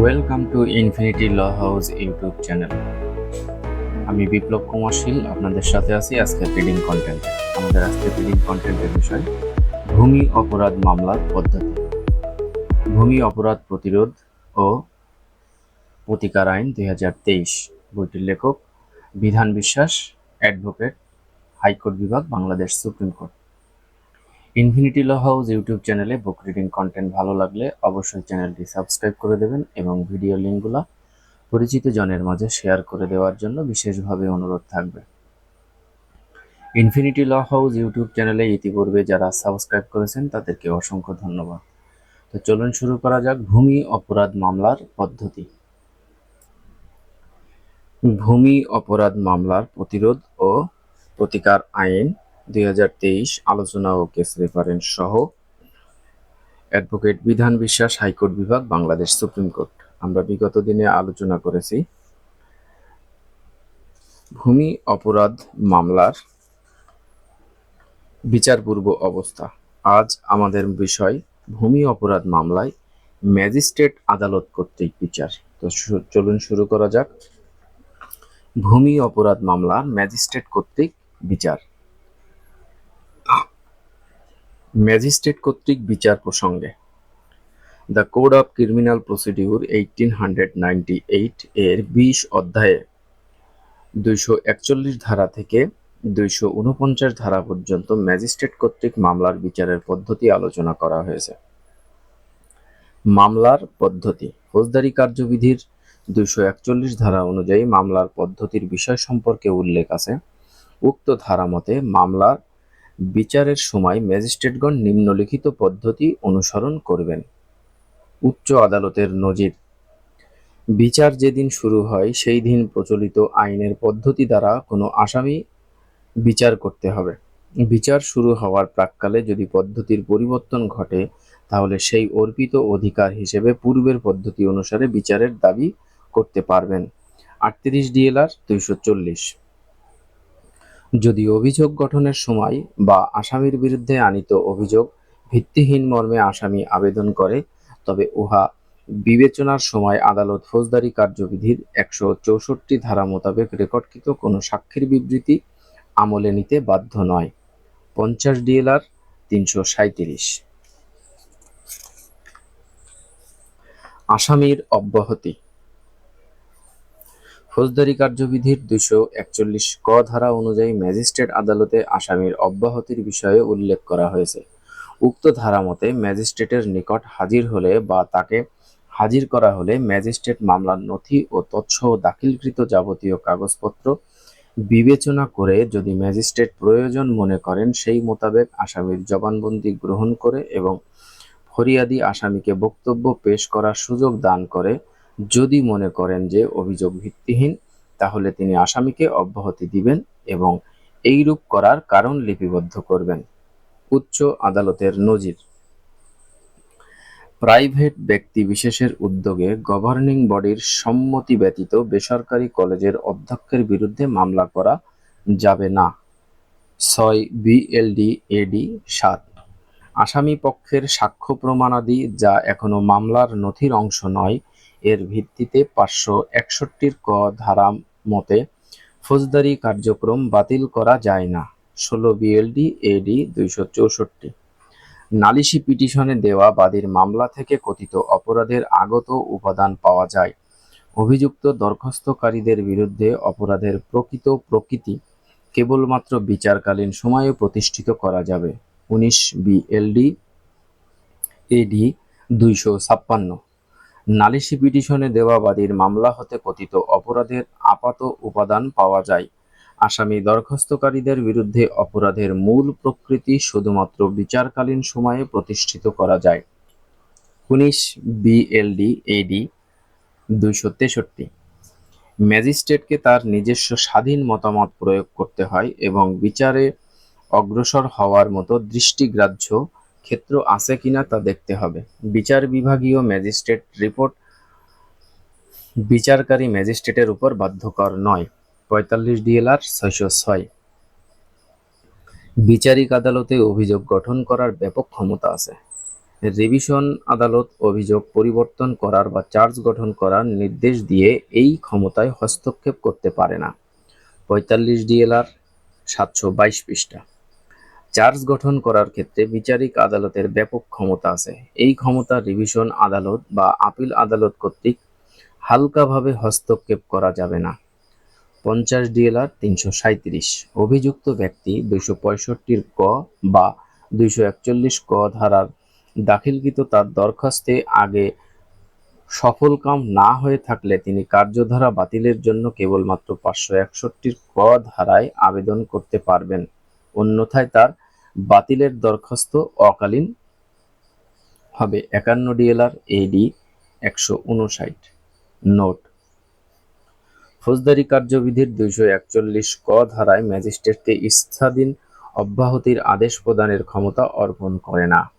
Welcome to infinity law house YouTube channel আমি বিপ্লব কুমার শীল, আপনাদের সাথে আছি আজকের রিডিং কন্টেন্ট আমাদের আজকে রিডিং কন্টেন্টের বিষয়, ভূমি অপরাধ মামলার পদ্ধতি। ভূমি অপরাধ প্রতিরোধ ও প্রতিকার আইন দুই হাজার তেইশ, বইটির লেখক বিধান বিশ্বাস অ্যাডভোকেট হাইকোর্ট বিভাগ, Bangladesh supreme court. Infinity law house YouTube চ্যানেলে বুক রিডিং কন্টেন্ট ভালো লাগলে অবশ্যই চ্যানেলটি সাবস্ক্রাইব করে দেবেন এবং ভিডিও লিঙ্কগুলো পরিচিত জনের মাঝে শেয়ার করে দেওয়ার জন্য বিশেষভাবে অনুরোধ থাকবে। ইনফিনিটি ল হাউস ইউটিউব চ্যানেলে ইতিপূর্বে যারা সাবস্ক্রাইব করেছেন, তাদেরকে অসংখ্য ধন্যবাদ। তো চলুন শুরু করা যাক ভূমি অপরাধ মামলার পদ্ধতি। ভূমি অপরাধ মামলার প্রতিরোধ ও প্রতিকার আইন দুই হাজার তেইশ আলোচনা ও কেস রেফারেন্স সহ advocate Bidhan Biswas high court বিভাগ, বাংলাদেশ সুপ্রিম কোর্ট। আমরা বিগত দিনে আলোচনা করেছি ভূমি অপরাধ মামলার বিচারপূর্ব অবস্থা। আজ আমাদের বিষয় ভূমি অপরাধ মামলায় ম্যাজিস্ট্রেট আদালত কর্তৃক বিচার। তো চলুন শুরু করা যাক। ভূমি অপরাধ মামলার ম্যাজিস্ট্রেট কর্তৃক বিচার। ম্যাজিস্ট্রেট কর্তৃক বিচার প্রসঙ্গে। The code of criminal procedure eighteen hundred ninety eight এর বিশ অধ্যায়ে দুইশো একচল্লিশ ধারা থেকে দুইশো উনপঞ্চাশ ধারা পর্যন্ত ম্যাজিস্ট্রেট কর্তৃক মামলার বিচারের পদ্ধতি আলোচনা করা হয়েছে। মামলার পদ্ধতি। ফৌজদারি কার্যবিধির দুইশো একচল্লিশ ধারা অনুযায়ী মামলার পদ্ধতির বিষয় সম্পর্কে উল্লেখ আছে। উক্ত ধারা মতে মামলার বিচারের সময় ম্যাজিস্ট্রেটগণ নিম্নলিখিত পদ্ধতি অনুসরণ করবেন। উচ্চ আদালতের নজির। বিচার যেদিন শুরু হয়, সেই দিন প্রচলিত আইনের পদ্ধতি দ্বারা কোনো আসামি বিচার করতে হবে। বিচার শুরু হওয়ার প্রাককালে যদি পদ্ধতির পরিবর্তন ঘটে, তাহলে সেই অর্পিত অধিকার হিসেবে পূর্বের পদ্ধতি অনুসারে বিচারের দাবি করতে পারবেন। আটত্রিশ ডিএলআর দুইশো চল্লিশ। যদি অভিযোগ গঠনের সময় বা আসামির বিরুদ্ধে আনিত অভিযোগ ভিত্তিহীন মর্মে আসামি আবেদন করে, তবে উহা বিবেচনার সময় আদালত ফৌজদারি কার্যবিধির একশো চৌষট্টি ধারা মোতাবেক রেকর্ডকৃত কোনো সাক্ষীর বিবৃতি আমলে নিতে বাধ্য নয়। পঞ্চাশ ডিএলআর তিনশো সাঁইত্রিশ। আসামির অব্যাহতি। ফৌজদারি কার্যবিধির দুশো একচল্লিশ ক ধারা অনুযায়ী ম্যাজিস্ট্রেট আদালতে আসামির অব্যাহতির বিষয়ে উল্লেখ করা হয়েছে। উক্ত ধারা মতে ম্যাজিস্ট্রেটের নিকট হাজির হলে বা তাকে হাজির করা হলে ম্যাজিস্ট্রেট মামলার নথি ও তৎসহ দাখিলকৃত যাবতীয় কাগজপত্র বিবেচনা করে যদি ম্যাজিস্ট্রেট প্রয়োজন মনে করেন, সেই মোতাবেক আসামির জবানবন্দি গ্রহণ করে এবং ফরিয়াদি আসামিকে বক্তব্য পেশ করার সুযোগ দান করে যদি মনে করেন যে অভিযোগ ভিত্তিহীন, তাহলে তিনি আসামিকে অব্যাহতি দিবেন এবং এইরূপ করার কারণ লিপিবদ্ধ করবেন। উচ্চ আদালতের নজির। প্রাইভেট ব্যক্তি বিশেষের উদ্যোগে গভর্নিং বডির সম্মতি ব্যতীত বেসরকারি কলেজের অধ্যক্ষের বিরুদ্ধে মামলা করা যাবে না। ছয় বিএলডি এডি সাত। আসামি পক্ষের সাক্ষ্য প্রমাণাদি যা এখনও মামলার নথির অংশ নয় এর ভিত্তিতে পাঁচশো একষট্টির ক ধারা মতে ফৌজদারি কার্যক্রম বাতিল করা যায় না। ষোলো বিএলডি এডি দুইশো চৌষট্টি। নালিশি পিটিশনে দেওয়া বাদীর মামলা থেকে কথিত অপরাধের আগত উপাদান পাওয়া যায়। অভিযুক্ত দরখাস্তকারীদের বিরুদ্ধে অপরাধের প্রকৃত প্রকৃতি কেবলমাত্র বিচারকালীন সময়ে প্রতিষ্ঠিত করা যাবে। উনিশ বিএলডি এডি দুইশো ছাপ্পান্ন। নালিশি পিটিশনে দেওয়া বাদীর মামলা হতে কথিত অপরাধের আপাত উপাদান পাওয়া যায়। আসামি দরখাস্তকারীদের বিরুদ্ধে অপরাধের মূল প্রকৃতি শুধুমাত্র বিচারকালীন সময়ে প্রতিষ্ঠিত করা যায়। উনিশ বিএলডি এডি দুইশো তেষট্টি। ম্যাজিস্ট্রেটকে তার নিজস্ব স্বাধীন মতামত প্রয়োগ করতে হয় এবং বিচারে অগ্রসর হওয়ার মতো দৃষ্টিগ্রাহ্য ক্ষেত্র আছে কিনা তা দেখতে হবে। বিচার বিভাগীয় ম্যাজিস্ট্রেট রিপোর্ট বিচারকারী ম্যাজিস্ট্রেটের উপর বাধ্যকর নয়। পঁয়তাল্লিশ ডিএলআর ছয়শো ছয়। বিচারিক আদালতে অভিযোগ গঠন করার ব্যাপক ক্ষমতা আছে। রিভিশন আদালত অভিযোগ পরিবর্তন করার বা চার্জ গঠন করার নির্দেশ দিয়ে এই ক্ষমতায় হস্তক্ষেপ করতে পারে না। পঁয়তাল্লিশ ডিএলআর সাতশো বাইশ পৃষ্ঠা। চার্জ গঠন করার ক্ষেত্রে বিচারিক আদালতের ব্যাপক ক্ষমতা আছে। এই ক্ষমতা রিভিশন আদালত বা আপিল আদালত কর্তৃক হালকাভাবে হস্তক্ষেপ করা যাবে না। পঞ্চাশ ডিএলআর তিনশো সাঁত্রিশ অভিযুক্ত ব্যক্তি দুইশো পঁয়ষট্টির ক বা দুইশো একচল্লিশ ক ধারার দাখিলকৃত তার দরখাস্তে আগে সফলকাম না হয়ে থাকলে তিনি কার্যধারা বাতিলের জন্য কেবলমাত্র পাঁচশো একষট্টির ক ধারায় আবেদন করতে পারবেন। অন্যথায় তার বাতিলের দরখাস্ত অকালীন হবে একান্ন ডিএলআর এডি একশো উনষাট। নোট। ফৌজদারি কার্যবিধির দুইশো একচল্লিশ ক ধারায় ম্যাজিস্ট্রেটকে ইচ্ছাধীন অব্যাহতির আদেশ প্রদানের ক্ষমতা অর্পণ করে না।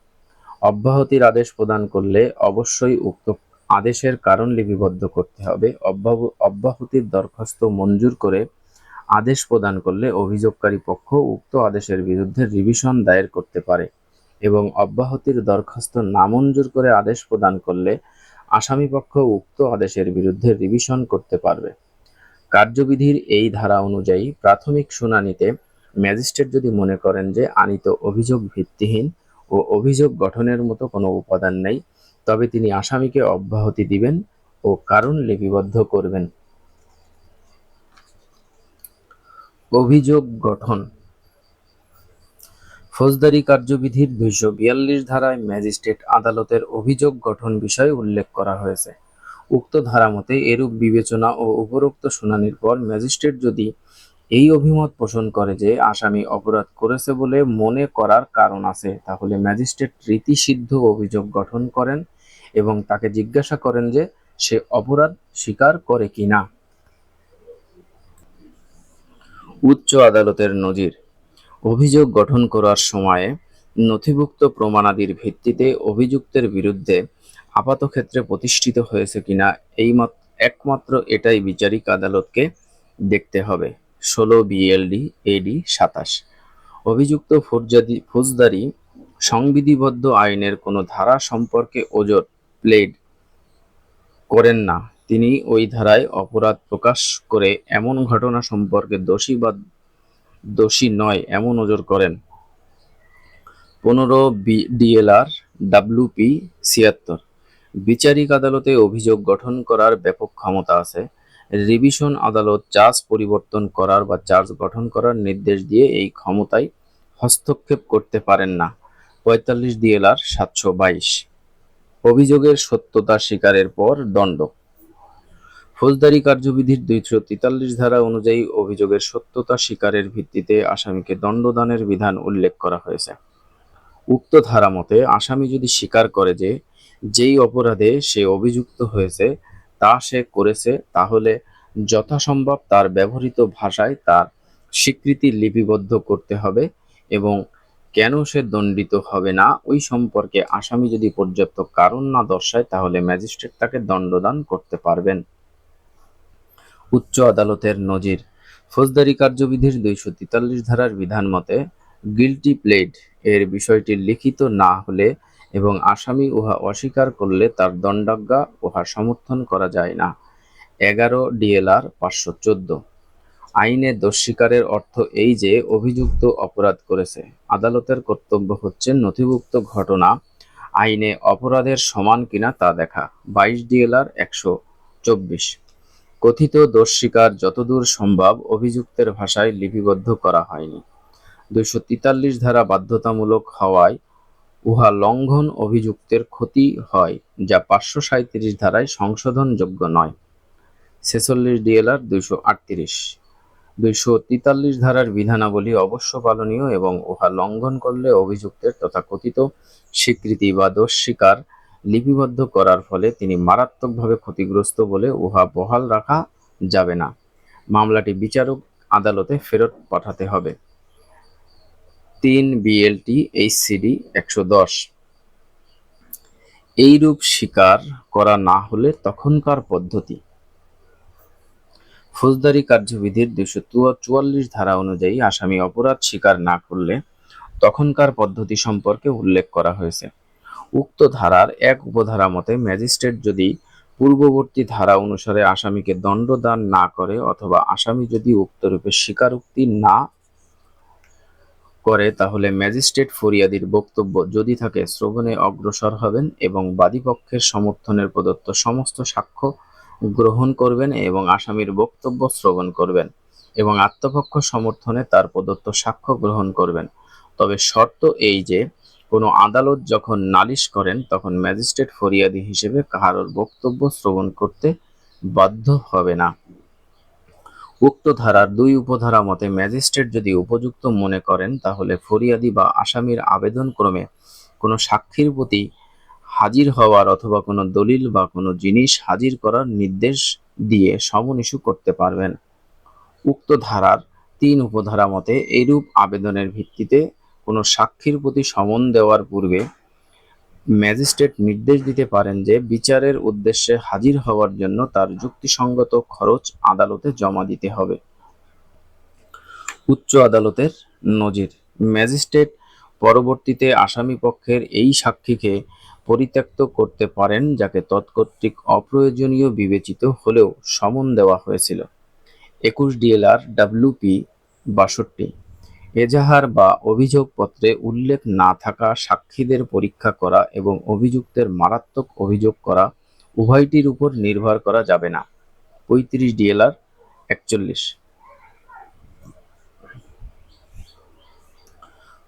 অব্যাহতির আদেশ প্রদান করলে অবশ্যই উক্ত আদেশের কারণ লিপিবদ্ধ করতে হবে। অব্যাহ- অব্যাহতির দরখাস্ত মঞ্জুর করে আদেশ প্রদান করলে অভিযোগকারী পক্ষ উক্ত আদেশের বিরুদ্ধে রিভিশন দায়ের করতে পারে এবং অব্যাহতির দরখাস্ত নামঞ্জুর করে আদেশ প্রদান করলে আসামিপক্ষ উক্ত আদেশের বিরুদ্ধে রিভিশন করতে পারবে। কার্যবিধির এই ধারা অনুযায়ী প্রাথমিক শুনানিতে ম্যাজিস্ট্রেট যদি মনে করেন যে আনিত অভিযোগ ভিত্তিহীন ও অভিযোগ গঠনের মতো কোনো উপাদান নেই, তবে তিনি আসামিকে অব্যাহতি দিবেন ও কারণ লিপিবদ্ধ করবেন। অভিযোগ গঠন। ফৌজদারি কার্যবিধির দুইশো বিয়াল্লিশ ধারায় ম্যাজিস্ট্রেট আদালতের অভিযোগ গঠন বিষয়ে উল্লেখ করা হয়েছে। উক্ত ধারা মতে এরূপ বিবেচনা ও উপরোক্ত শুনানির পর ম্যাজিস্ট্রেট যদি এই অভিমত পোষণ করে যে আসামি অপরাধ করেছে বলে মনে করার কারণ আছে, তাহলে ম্যাজিস্ট্রেট রীতিসিদ্ধ অভিযোগ গঠন করেন এবং তাকে জিজ্ঞাসা করেন যে সে অপরাধ স্বীকার করে কিনা। উচ্চ আদালতের নজির। অভিযোগ গঠন করার সময়ে নথিভুক্ত প্রমাণাদির ভিত্তিতে অভিযুক্তের বিরুদ্ধে আপাত ক্ষেত্রে প্রতিষ্ঠিত হয়েছে কিনা এই মাত- একমাত্র এটাই বিচারিক আদালতকে দেখতে হবে। ষোলো বিএলডি, এডি, সাতাশ। অভিযুক্ত ফৌজদারি ফৌজদারি সংবিধিবদ্ধ আইনের কোনো ধারা সম্পর্কে ওজোর প্লেড করেন না। তিনি ওই ধারায় অপরাধ প্রকাশ করে এমন ঘটনা সম্পর্কে দোষী বা দোষী নয় এমন ওজোর করেন। পনেরো বি, ডিএলআর ডাব্লিউপি ছিয়াত্তর। বিচারিক আদালতে অভিযোগ গঠন করার ব্যাপক ক্ষমতা আছে। রিভিশন আদালত চার্জ পরিবর্তন করার বা চার্জ গঠন করার নির্দেশ দিয়ে এই ক্ষমতায় হস্তক্ষেপ করতে পারেন না। পঁয়তাল্লিশ ডিএলআর, সাতশো বাইশ। অভিযোগের সত্যতা স্বীকারের পর দণ্ড। ফৌজদারি কার্যবিধির দুইশো তেতাল্লিশ ধারা অনুযায়ী অভিযোগের সত্যতা স্বীকারের ভিত্তিতে আসামিকে দণ্ডদানের বিধান উল্লেখ করা হয়েছে। উক্ত ধারা মতে, আসামি যদি স্বীকার করে যে যেই অপরাধে সে অভিযুক্ত হয়েছে, তা সে করেছে, তাহলে যথাসম্ভব তার ব্যবহৃত ভাষায় তার স্বীকৃতি লিপিবদ্ধ করতে হবে এবং কেন সে দণ্ডিত হবে না, ওই সম্পর্কে আসামি যদি পর্যাপ্ত কারণ না দর্শায়, তাহলে ম্যাজিস্ট্রেট তাকে দণ্ডদান করতে পারবেন। উচ্চ আদালতের নজির। ফৌজদারি কার্যবিধির দুইশো তেতাল্লিশ ধারার বিধান মতে গিলটি প্লেড এর বিষয়টি লিখিত না হলে এবং আসামি উহা অস্বীকার করলে তার দণ্ডাজ্ঞা উহা সমর্থন করা যায় না। এগারো ডিএলআর পাঁচশো চোদ্দ। আইনে দোষ স্বীকারের অর্থ এই যে, অভিযুক্ত অপরাধ করেছে। আদালতের কর্তব্য হচ্ছে নথিভুক্ত ঘটনা, আইনে অপরাধের সমান কিনা তা দেখা। বাইশ ডিএলআর একশো চব্বিশ। কথিত দোষ স্বীকার যতদূর সম্ভব অভিযুক্তের ভাষায় লিপিবদ্ধ করা হয়নি। দুইশো তেতাল্লিশ ধারা বাধ্যতামূলক হওয়ায় উহা লঙ্ঘন অভিযুক্তের ক্ষতি হয়, যা পাঁচশো সাঁত্রিশ ধারায় সংশোধনযোগ্য নয়। ছেচল্লিশ ডিএলআর দুইশো আটত্রিশ। দুইশো তেতাল্লিশ ধারার বিধানাবলী অবশ্য পালনীয় এবং উহা লঙ্ঘন করলে অভিযুক্তের তথা কথিত স্বীকৃতি বা দোষ স্বীকার লিপিবদ্ধ করার ফলে তিনি মারাত্মকভাবে ক্ষতিগ্রস্ত বলে উহা বহাল রাখা যাবে না। মামলাটি বিচারক আদালতে ফেরত পাঠাতে হবে। তিন বিএলটি এইচসিডি একশো দশ। এইরূপ স্বীকার করা না হলে তখনকার পদ্ধতি। ফৌজদারি কার্যবিধির দুশো চুয়াল্লিশ ধারা অনুযায়ী আসামি অপরাধ স্বীকার না করলে তখনকার পদ্ধতি সম্পর্কে উল্লেখ করা হয়েছে। উক্ত ধারার এক উপধারা মতে ম্যাজিস্ট্রেট যদি পূর্ববর্তী ধারা অনুসারে আসামিকে দণ্ডদান না করে অথবা আসামি যদি উক্তরূপে স্বীকারোক্তি না করে, তাহলে ম্যাজিস্ট্রেট ফরিয়াদির বক্তব্য যদি থাকে শ্রবণে অগ্রসর হবেন এবং বাদীপক্ষের সমর্থনের প্রদত্ত সমস্ত সাক্ষ্য গ্রহণ করবেন এবং আসামির বক্তব্য শ্রবণ করবেন এবং আত্মপক্ষ সমর্থনে তার প্রদত্ত সাক্ষ্য গ্রহণ করবেন। তবে শর্ত এই যে কোনো আদালত যখন নালিশ করেন, তখন ম্যাজিস্ট্রেট ফরিয়াদি হিসেবে কাহারোর বক্তব্য শ্রবণ করতে বাধ্য হবে না। উক্ত ধারার দুই উপধারা মতে, ম্যাজিস্ট্রেট যদি উপযুক্ত মনে করেন, তাহলে ফরিয়াদি বা আসামির আবেদন ক্রমে কোনো সাক্ষীর প্রতি হাজির হওয়ার অথবা কোনো দলিল বা কোনো জিনিস হাজির করার নির্দেশ দিয়ে সমন ইস্যু করতে পারবেন। উক্ত ধারার তিন উপধারা মতে, এইরূপ আবেদনের ভিত্তিতে কোনো সাক্ষীর প্রতি সমন দেওয়ার পূর্বে ম্যাজিস্ট্রেট নির্দেশ দিতে পারেন যে বিচারের উদ্দেশ্যে হাজির হওয়ার জন্য তার যুক্তিসঙ্গত খরচ আদালতে জমা দিতে হবে। উচ্চ আদালতের নজির। ম্যাজিস্ট্রেট পরবর্তীতে আসামি পক্ষের এই সাক্ষীকে পরিত্যক্ত করতে পারেন, যাকে তৎকর্তৃক অপ্রয়োজনীয় বিবেচিত হলেও সমন দেওয়া হয়েছিল। একুশ ডিএলআর ডাব্লিউপি বাষট্টি। এজাহার বা অভিযোগপত্রে উল্লেখ না থাকা সাক্ষীদের পরীক্ষা করা এবং অভিযুক্তের মারাত্মক অভিযোগ করা উভয়টির উপর নির্ভর করা যাবে না। পঁয়ত্রিশ ডিএলআর একচল্লিশ।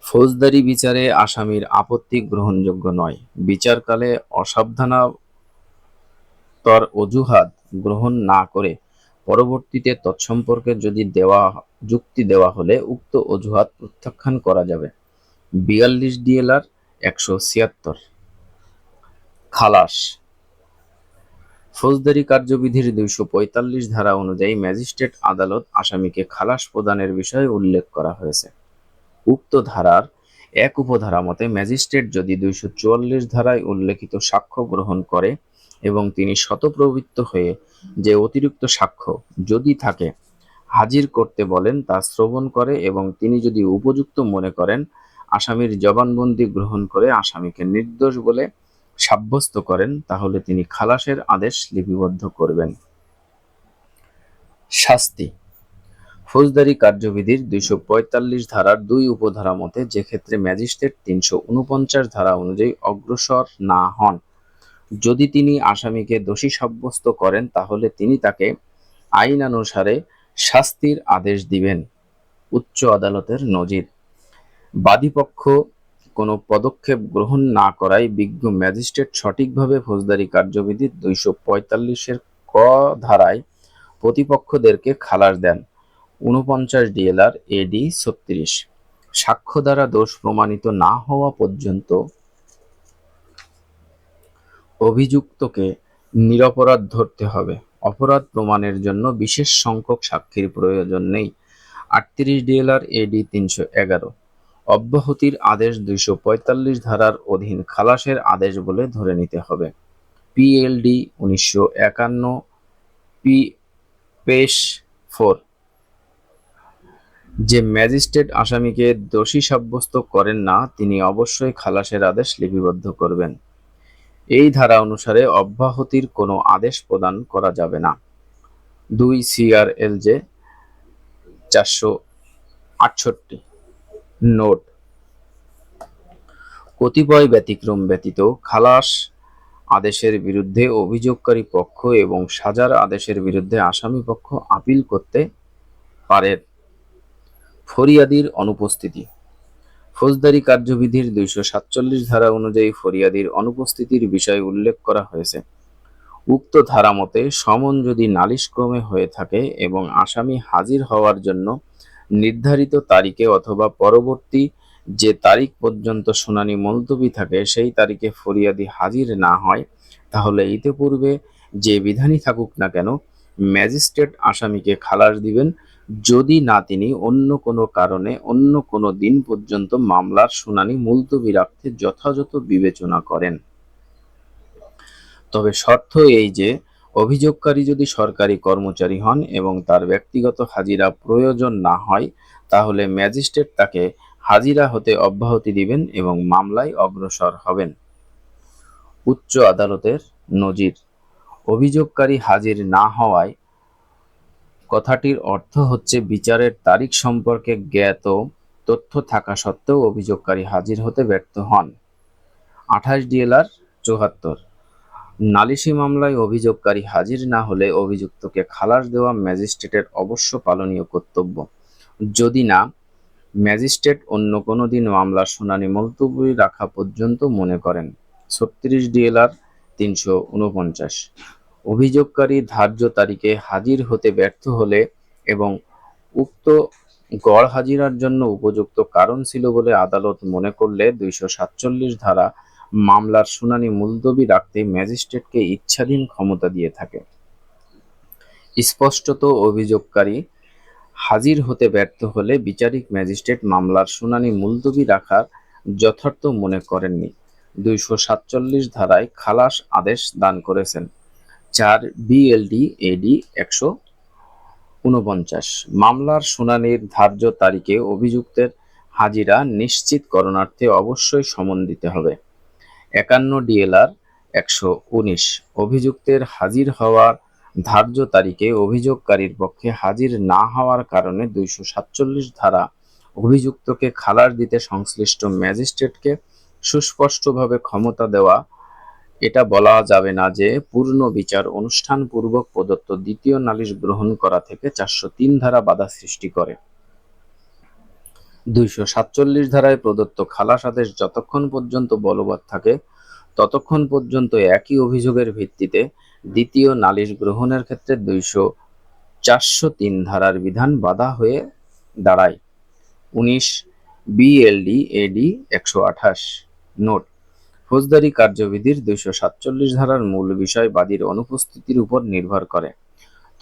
ফৌজদারি বিচারে আসামির আপত্তি গ্রহণযোগ্য নয়। বিচারকালে অসাবধানতার অজুহাত গ্রহণ না করে পরবর্তীতে তৎসম্পর্কে যদি দেওয়া, যুক্তি দেওয়া হলে উক্ত অজুহাত প্রত্যাখ্যান করা যাবে। বিয়াল্লিশ ডিএলআর একশো ছিয়াত্তর। খালাস। ফৌজদারি কার্যবিধির দুইশো পঁয়তাল্লিশ ধারা অনুযায়ী ম্যাজিস্ট্রেট আদালত আসামিকে খালাস প্রদানের বিষয়ে উল্লেখ করা হয়েছে। উক্ত ধারার এক উপধারা মতে ম্যাজিস্ট্রেট যদি দুইশো চুয়াল্লিশ ধারায় উল্লেখিত সাক্ষ্য গ্রহণ করে এবং তিনি শতপ্রবৃত্ত হয়ে যে অতিরিক্ত সাক্ষ্য যদি থাকে, হাজির করতে বলেন তা শ্রবণ করে এবং তিনি যদি উপযুক্ত মনে করেন, আসামির জবানবন্দি গ্রহণ করে আসামিকে নির্দোষ বলে সাব্যস্ত করেন, তাহলে তিনি খালাসের আদেশ লিপিবদ্ধ করবেন। শাস্তি। ফৌজদারি কার্যবিধির দুইশো পঁয়তাল্লিশ ধারার দুই উপধারা মতে, যে ক্ষেত্রে ম্যাজিস্ট্রেট তিনশো উনপঞ্চাশ ধারা অনুযায়ী অগ্রসর না হন যদি তিনি আসামিকে দোষী সাব্যস্ত করেন, তাহলে তিনি তাকে আইনানুসারে শাস্তির আদেশ দিবেন, উচ্চ আদালতের নজির। বাদীপক্ষ কোনো পদক্ষেপ গ্রহণ না করায় বিজ্ঞ ম্যাজিস্ট্রেট সঠিকভাবে ফৌজদারি কার্যবিধির দুইশো পঁয়তাল্লিশের ক ধারায় প্রতিপক্ষদেরকে খালাস দেন। উনপঞ্চাশ ডিএলআর এডি ছত্রিশ। সাক্ষ্য দ্বারা দোষ প্রমাণিত না হওয়া পর্যন্ত অভিযুক্তকে নিরপরাধ ধরতে হবে। অপরাধ প্রমাণের জন্য বিশেষ সংখ্যক সাক্ষীর প্রয়োজন নেই। আটত্রিশ ডিএলআর এডি তিনশো এগারো। অব্যাহতির আদেশ দুইশো পঁয়তাল্লিশ ধারার অধীন খালাসের আদেশ বলে ধরে নিতে হবে। পিএলডি উনিশশো একান্ন, পি পেশ ফোর। যে ম্যাজিস্ট্রেট আসামিকে দোষী সাব্যস্ত করেন না, তিনি অবশ্যই খালাসের আদেশ লিপিবদ্ধ করবেন। এই ধারা অনুসারে অব্যাহতির কোনো আদেশ প্রদান করা যাবে না। দুই সিআরএলজে চারশো আটষট্টি নোট। কতিপয় ব্যতিক্রম ব্যতীত খালাস আদেশের বিরুদ্ধে অভিযোগকারী পক্ষ এবং সাজার আদেশের বিরুদ্ধে আসামি পক্ষ আপিল করতে পারে। ফরিয়াদির অনুপস্থিতি। ফৌজদারি কার্যবিধির দুইশো সাতচল্লিশ ধারা অনুযায়ী ফরিয়াদির অনুপস্থিতির বিষয় উল্লেখ করা হয়েছে। উক্ত ধারা মতে সমন যদি নালিশক্রমে হয়ে থাকে এবং আসামি হাজির হওয়ার জন্য নির্ধারিত তারিখে অথবা পরবর্তী যে তারিখ পর্যন্ত শুনানি মুলতবি থাকে সেই তারিখে ফরিয়াদি হাজির না হয়, তাহলে ইতিপূর্বে যে বিধানই থাকুক না কেন, ম্যাজিস্ট্রেট আসামিকে খালাস দিবেন যদি না তিনি অন্য কোনো কারণে অন্য কোনো দিন পর্যন্ত মামলার শুনানি মুলতবি রাখতে যথাযথ বিবেচনা করেন। তবে শর্ত এই যে, অভিযোগকারী যদি সরকারি কর্মচারী হন এবং তার ব্যক্তিগত হাজিরা প্রয়োজন না হয়, তাহলে ম্যাজিস্ট্রেট তাকে হাজিরা হতে অব্যাহতি দিবেন এবং মামলায় অগ্রসর হবেন। উচ্চ আদালতের নজির। অভিযোগকারী হাজির না হওয়ায় কথাটির অর্থ হচ্ছে বিচারের তারিখ সম্পর্কে জ্ঞাত তথ্য থাকা সত্ত্বেও অভিযোগকারী হাজির হতে ব্যর্থ হন। আঠাশ ডিএলআর চৌহাত্তর নালিশি মামলায় অভিযোগকারী হাজির না হলে অভিযুক্তকে খালাস দেওয়া ম্যাজিস্ট্রেটের অবশ্য পালনীয় কর্তব্য। যদি না, ম্যাজিস্ট্রেট অন্য কোনো দিন মামলার শুনানি মুলতবি রাখা পর্যন্ত মনে করেন। ছত্রিশ ডিএলআর তিনশো উনপঞ্চাশ। অভিযোগকারী ধার্য তারিখে হাজির হতে ব্যর্থ হলে এবং উক্ত গড় হাজিরার জন্য উপযুক্ত কারণ ছিল বলে আদালত মনে করলে দুইশো সাতচল্লিশ ধারা মামলার শুনানি মুলতবি রাখতে ম্যাজিস্ট্রেটকে ইচ্ছাধীন ক্ষমতা দিয়ে থাকে। স্পষ্টত অভিযোগকারী হাজির হতে ব্যর্থ হলে বিচারিক ম্যাজিস্ট্রেট মামলার শুনানি মুলতবি রাখার যথার্থ মনে করেননি। দুইশো সাতচল্লিশ ধারায় খালাস আদেশ দান করেছেন। চার বিএলডি এডি একশো উনপঞ্চাশ। মামলার শুনানির ধার্য তারিখে অভিযুক্তের হাজিরা নিশ্চিত করণার্থে অবশ্যই সমন দিতে হবে। একান্ন ডিএলআর একশো উনিশ। অভিযুক্তের হাজির হওয়ার ধার্য তারিখে অভিযোগকারীর পক্ষে হাজির না হওয়ার কারণে দুইশো সাতচল্লিশ ধারা অভিযুক্তকে খালাস দিতে সংশ্লিষ্ট ম্যাজিস্ট্রেটকে সুস্পষ্টভাবে ক্ষমতা দেওয়া এটা বলা যাবে না যে পূর্ণ বিচার অনুষ্ঠান পূর্বক প্রদত্ত দ্বিতীয় নালিশ গ্রহণ করা থেকে চারশো তিন ধারা বাধা সৃষ্টি করে। দুইশো সাতচল্লিশ ধারায় প্রদত্ত খালাস আদেশ যতক্ষণ পর্যন্ত বলবৎ থাকে, ততক্ষণ পর্যন্ত একই অভিযোগের ভিত্তিতে দ্বিতীয় নালিশ গ্রহণের ক্ষেত্রে দুইশো চারশো তিন ধারার বিধান বাধা হয়ে দাঁড়ায়। উনিশ, বিএলডি, এডি, একশো আঠাশ। নোট ফৌজদারি কার্যবিধির দুইশো সাতচল্লিশ ধারার মূল বিষয় বাদীর অনুপস্থিতির উপর নির্ভর করে।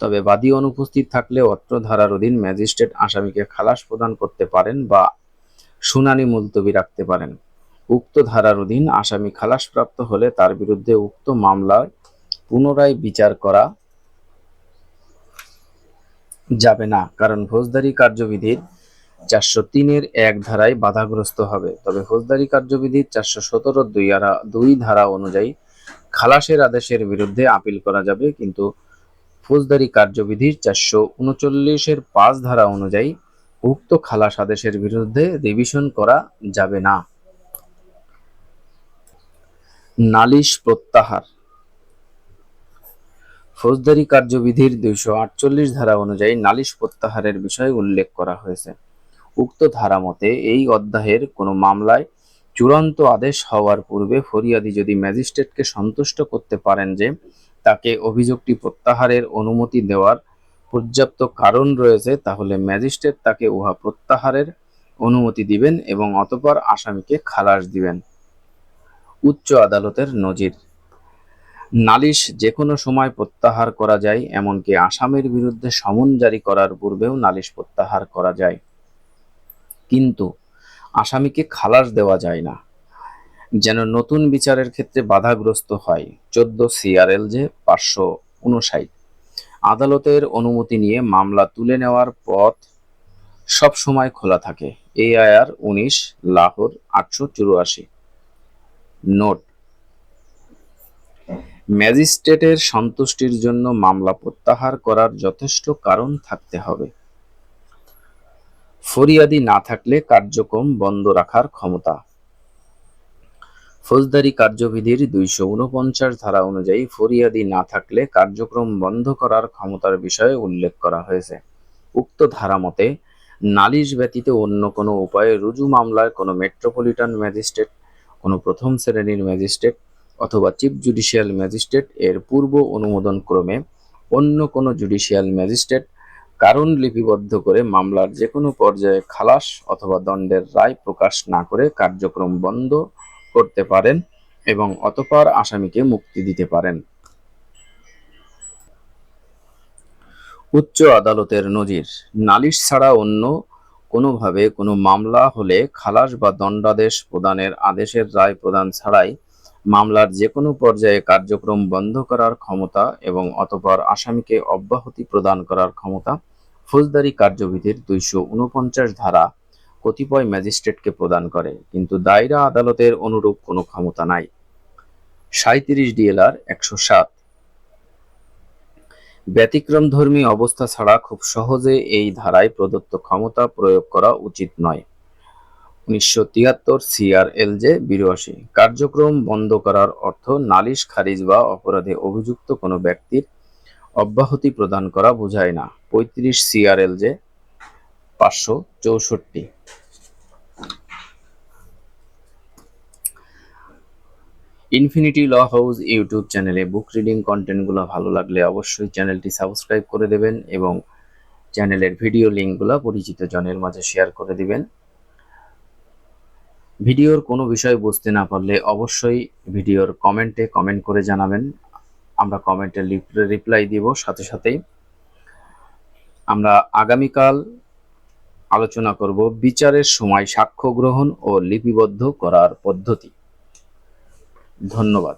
তবে বাদী অনুপস্থিত থাকলে অত্র ধারার অধীন ম্যাজিস্ট্রেট আসামিকে খালাস প্রদান করতে পারেন বা শুনানি মুলতবি রাখতে পারেন। উক্ত ধারার অধীন আসামি খালাসপ্রাপ্ত হলে তার বিরুদ্ধে উক্ত মামলায় পুনরায় বিচার করা যাবে না। কারণ ফৌজদারি কার্যবিধির চারশো তিনের এক ধারায় বাধাগ্রস্ত হবে। তবে ফৌজদারি কার্যবিধির চারশো সতেরো দুই দুই ধারা অনুযায়ী খালাসের আদেশের বিরুদ্ধে আপিল করা যাবে, কিন্তু ফৌজদারি কার্যবিধির চারশো উনচল্লিশের পাঁচ ধারা অনুযায়ী উক্ত খালাস আদেশের বিরুদ্ধে রিভিশন করা যাবে না। নালিশ প্রত্যাহার। ফৌজদারি কার্যবিধির দুইশো আটচল্লিশ ধারা অনুযায়ী নালিশ প্রত্যাহারের বিষয় উল্লেখ করা হয়েছে। উক্ত ধারা মতে এই অধ্যায়ের কোনো মামলায় চূড়ান্ত আদেশ হওয়ার পূর্বে ফরিয়াদি যদি ম্যাজিস্ট্রেটকে সন্তুষ্ট করতে পারেন যে তাকে অভিযোগটি প্রত্যাহারের অনুমতি দেওয়ার পর্যাপ্ত কারণ রয়েছে, তাহলে ম্যাজিস্ট্রেট তাকে উহা প্রত্যাহারের অনুমতি দিবেন এবং অতপর আসামিকে খালাস দিবেন। উচ্চ আদালতের নজির। নালিশ যে কোনো সময় প্রত্যাহার করা যায়, এমনকি আসামির বিরুদ্ধে সমন জারি করার পূর্বেও নালিশ প্রত্যাহার করা যায়। কিন্তু আসামিকে খালাস দেওয়া যায় না। যেন নতুন বিচারের ক্ষেত্রে বাধাগ্রস্ত হয় চোদ্দ সিআরএল যে পাঁচশো উনষাট আদালতের অনুমতি নিয়ে মামলা তুলে নেওয়ার পথ সব সময় খোলা থাকে। এআইআর উনিশ, লাহোর আটশো চুরাশি। নোট। ম্যাজিস্ট্রেটের সন্তুষ্টির জন্য মামলা প্রত্যাহার করার যথেষ্ট কারণ থাকতে হবে। ফরিয়াদি না থাকলে কার্যক্রম বন্ধ রাখার ক্ষমতা। ফৌজদারি কার্যবিধির দুইশো উনপঞ্চাশ ধারা অনুযায়ী ফরিয়াদি না থাকলে কার্যক্রম বন্ধ করার ক্ষমতার বিষয়ে উল্লেখ করা হয়েছে। উক্ত ধারা মতে, নালিশ ব্যতীত অন্য কোনো উপায়ে রুজু মামলায় কোনো মেট্রোপলিটন ম্যাজিস্ট্রেট, কোনো প্রথম শ্রেণির ম্যাজিস্ট্রেট অথবা চিফ জুডিশিয়াল ম্যাজিস্ট্রেট এর পূর্ব অনুমোদন ক্রমে অন্য কোনো জুডিশিয়াল ম্যাজিস্ট্রেট কারণ লিপিবদ্ধ করে মামলার যে কোনো পর্যায়ে খালাস অথবা দণ্ডের রায় প্রকাশ না করে কার্যক্রম বন্ধ করতে পারেন এবং অতঃপর আসামিকে মুক্তি দিতে পারেন। উচ্চ আদালতের নজির, নালিশ ছাড়া অন্য কোনোভাবে কোনো মামলা হলে খালাস বা দণ্ডাদেশ প্রদানের আদেশের রায় প্রদান ছাড়াই মামলার যে কোনো পর্যায়ে কার্যক্রম বন্ধ করার ক্ষমতা এবং অতপর আসামিকে অব্যাহতি প্রদান করার ক্ষমতা ফৌজদারি কার্যবিধির দুইশো উনপঞ্চাশ ধারা কতিপয় ম্যাজিস্ট্রেটকে প্রদান করে, কিন্তু দায়রা আদালতের অনুরূপ কোনো ক্ষমতা নাই। সাঁত্রিশ ডিএলআর একশো সাত। ব্যতিক্রমধর্মী অবস্থা ছাড়া খুব সহজে এই ধারায় প্রদত্ত ক্ষমতা প্রয়োগ করা উচিত নয়। উনিশশো তিয়াত্তর সিআরএলজে বিরাশি। কার্যক্রম বন্ধ করার অর্থ নালিশ, খারিজ বা অপরাধে অভিযুক্ত কোনো ব্যক্তির অব্যাহতি প্রদান করা বোঝায় না। পঁয়ত্রিশ সিআরএলজে পাঁচশো চৌষট্টি। ইনফিনিটি ল হাউস ইউটিউব চ্যানেলে বুক রিডিং কন্টেন্টগুলো ভালো লাগলে অবশ্যই চ্যানেলটি সাবস্ক্রাইব করে দেবেন এবং চ্যানেলের ভিডিও লিঙ্কগুলো পরিচিত জনের মাঝে শেয়ার করে দিবেন। ভিডিওর কোনো বিষয় বুঝতে না পারলে অবশ্যই ভিডিওর কমেন্টে কমেন্ট করে জানাবেন। আমরা কমেন্টে রিপ্লাই দিব সাথে সাথেই। আমরা আগামীকাল আলোচনা করব বিচারের সময় সাক্ষ্য গ্রহণ ও লিপিবদ্ধ করার পদ্ধতি। ধন্যবাদ।